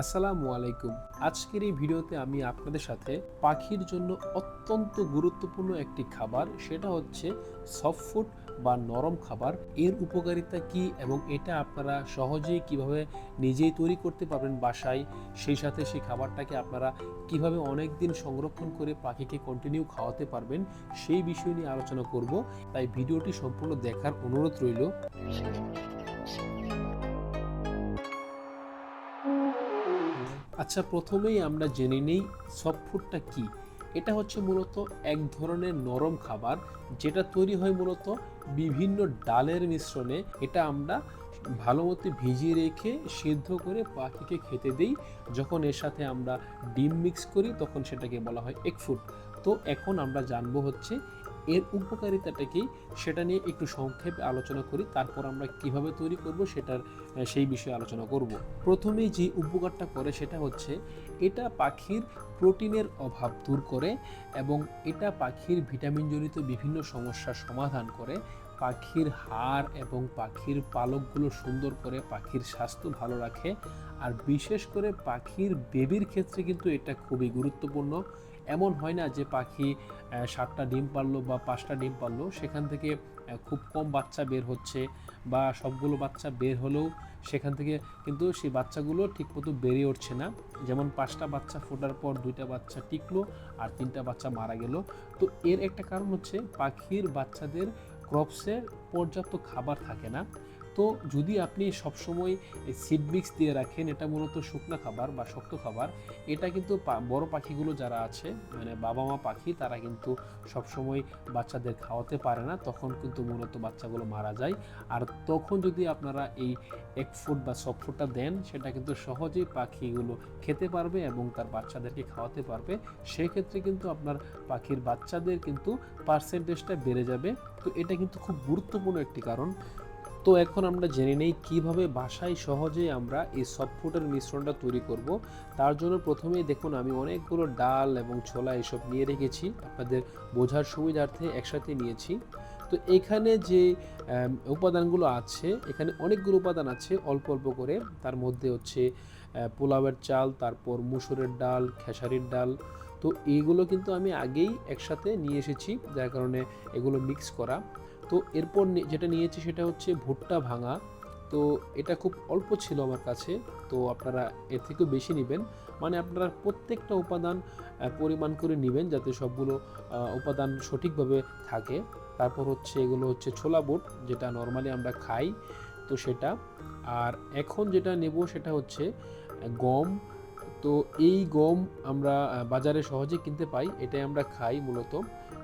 আসসালামু আলাইকুম। আজকের এই ভিডিওতে আমি আপনাদের সাথে পাখির জন্য অত্যন্ত গুরুত্বপূর্ণ একটি খাবার, সেটা হচ্ছে সফট ফুড বা নরম খাবার। এর উপকারিতা কি এবং এটা আপনারা সহজেই কীভাবে নিজেই তৈরি করতে পারবেন বাসায়, সেই সাথে সেই খাবারটাকে আপনারা কীভাবে অনেক দিন সংরক্ষণ করে পাখিকে কন্টিনিউ খাওয়াতে পারবেন, সেই বিষয় নিয়ে আলোচনা করব। তাই ভিডিওটি সম্পূর্ণ দেখার অনুরোধ রইল। আচ্ছা প্রথমেই আমরা জেনে নেই সফট ফুডটা কী। এটা হচ্ছে মূলত এক ধরনের নরম খাবার, যেটা তৈরি হয় মূলত বিভিন্ন ডালের মিশ্রণে। এটা আমরা ভালো মতো ভিজিয়ে রেখে সিদ্ধ করে পাখিকে খেতে দিই। যখন এর সাথে আমরা ডিম মিক্স করি, তখন সেটাকে বলা হয় এগ ফুড। তো এখন আমরা জানব হচ্ছে এর উপকারিতাটা কি সেটা নিয়ে একটু সংক্ষেপে আলোচনা করি, তারপর আমরা কীভাবে তৈরি করব সেটার সেই বিষয়ে আলোচনা করব। প্রথমেই যে উপকারটা করে সেটা হচ্ছে এটা পাখির প্রোটিনের অভাব দূর করে এবং এটা পাখির ভিটামিনজনিত বিভিন্ন সমস্যার সমাধান করে, পাখির হাড় এবং পাখির পালকগুলো সুন্দর করে পাখির স্বাস্থ্য ভালো রাখে, আর বিশেষ করে পাখির বেবির ক্ষেত্রে কিন্তু এটা খুবই গুরুত্বপূর্ণ। এমন হয় না যে পাখি সাতটা ডিম পারল বা পাঁচটা ডিম পারল, সেখান থেকে খুব কম বাচ্চা বের হচ্ছে বা সবগুলো বাচ্চা বের হলেও সেখান থেকে কিন্তু সেই বাচ্চাগুলো ঠিকমতো বেড়ে উঠছে না। যেমন পাঁচটা বাচ্চা ফোটার পর দুইটা বাচ্চা টিকলো আর তিনটা বাচ্চা মারা গেল। তো এর একটা কারণ হচ্ছে পাখির বাচ্চাদের ক্রপসের পর্যাপ্ত খাবার থাকে না। তো যদি আপনি সবসময় সিড মিক্স দিয়ে রাখেন, এটা মূলত শুকনো খাবার বা শক্ত খাবার, এটা কিন্তু বড় পাখিগুলো যারা আছে মানে বাবা মা পাখি, তারা কিন্তু সবসময় বাচ্চাদের খাওয়াতে পারে না, তখন কিন্তু মূলত বাচ্চাগুলো মারা যায়। আর তখন যদি আপনারা এই এক ফুট বা সফট ফুটটা দেন, সেটা কিন্তু সহজেই পাখিগুলো খেতে পারবে এবং তার বাচ্চাদেরকে খাওয়াতে পারবে। সেক্ষেত্রে কিন্তু আপনার পাখির বাচ্চাদের কিন্তু পার্সেন্টেজটা বেড়ে যাবে। তো এটা কিন্তু খুব গুরুত্বপূর্ণ একটি কারণ। তো এখন আমরা জেনে নেই কীভাবে বাসায় সহজেই আমরা এই সফট ফুডের মিশ্রণটা তৈরি করব। তার জন্য প্রথমেই দেখুন, আমি অনেকগুলো ডাল এবং ছোলা এসব নিয়ে রেখেছি। আপনাদের বোঝার সুবিধার্থে একসাথে নিয়েছি। তো এখানে যে উপাদানগুলো আছে, এখানে অনেকগুলো উপাদান আছে, অল্প অল্প করে। তার মধ্যে হচ্ছে পোলাওয়ের চাল, তারপর মুসুরের ডাল, খেসারির ডাল তো এইগুলো কিন্তু আমি আগেই একসাথে নিয়ে এসেছি, যার কারণে এগুলো মিক্স করা। তো এরপর যেটা নিয়েছি সেটা হচ্ছে ভুট্টা ভাঙা। তো এটা খুব অল্প ছিল আমার কাছে, তো আপনারা এর থেকেও বেশি নেবেন। মানে আপনারা প্রত্যেকটা উপাদান পরিমাণ করে নেবেন যাতে সবগুলো উপাদান সঠিকভাবে থাকে। তারপর হচ্ছে এগুলো হচ্ছে ছোলা বুট, যেটা নর্মালি আমরা খাই, তো সেটা। আর এখন যেটা নেব সেটা হচ্ছে গম তো এই গম আমরা বাজারে সহজে কিনতে পাই, এটাই আমরা খাই মূলত।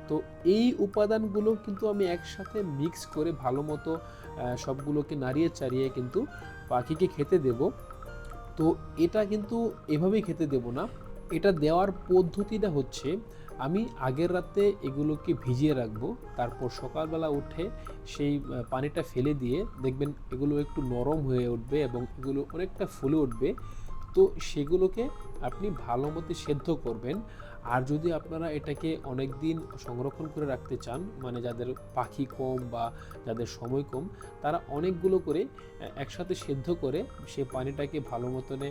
তো এই উপাদানগুলো কিন্তু আমি একসাথে মিক্স করে ভালো মতো সবগুলোকে নাড়িয়ে চাড়িয়ে কিন্তু পাখিকে খেতে দেব। তো এটা কিন্তু এভাবেই খেতে দেব না। এটা দেওয়ার পদ্ধতিটা হচ্ছে, আমি আগের রাতে এগুলোকে ভিজিয়ে রাখব, তারপর সকালবেলা উঠে সেই পানিটা ফেলে দিয়ে দেখবেন এগুলো একটু নরম হয়ে উঠবে এবং এগুলো অনেকটা ফুলে উঠবে। তো সেগুলোকে আপনি ভালো মতো সেদ্ধ করবেন। আর যদি আপনারা এটাকে অনেক দিন সংরক্ষণ করে রাখতে চান মানে যাদের পাখি কম বা যাদের সময় কম, তারা অনেকগুলো করে একসাথে সেদ্ধ করে সে পানিটাকে ভালো মতনে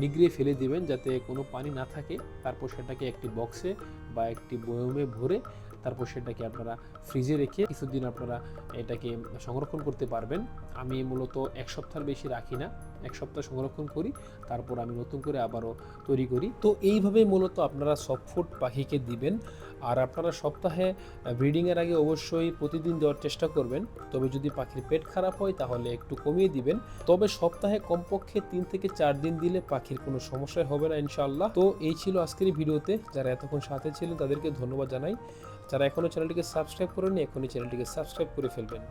নিগড়িয়ে ফেলে দিবেন, যাতে কোনো পানি না থাকে। তারপর সেটাকে একটি বক্সে বা একটি বয়মে ভরে তারপর সেটাকে আপনারা ফ্রিজে রেখে কিছুদিন আপনারা এটাকে সংরক্ষণ করতে পারবেন। আমি মূলত এক সপ্তাহের বেশি রাখি না, এক সপ্তাহ সংরক্ষণ করি, তারপর আমি নতুন করে আবারও তৈরি করি। তো এইভাবে মূলত আপনারা সফট পাখিকে দিবেন। আর আপনারা সপ্তাহে ব্রিডিংয়ের আগে অবশ্যই প্রতিদিন দেওয়ার চেষ্টা করবেন। তবে যদি পাখির পেট খারাপ হয়, তাহলে একটু কমিয়ে দিবেন। তবে সপ্তাহে কমপক্ষে তিন থেকে চার দিন দিলে পাখির কোনো সমস্যা হবে না ইনশাল্লাহ তো এই ছিল আজকের ভিডিওতে। যারা এতক্ষণ সাথে ছিলেন, তাদেরকে ধন্যবাদ জানাই। যারা এখনও চ্যানেলটিকে সাবস্ক্রাইব করেনি এখনই চ্যানেলটিকে সাবস্ক্রাইব করে ফেলবেন।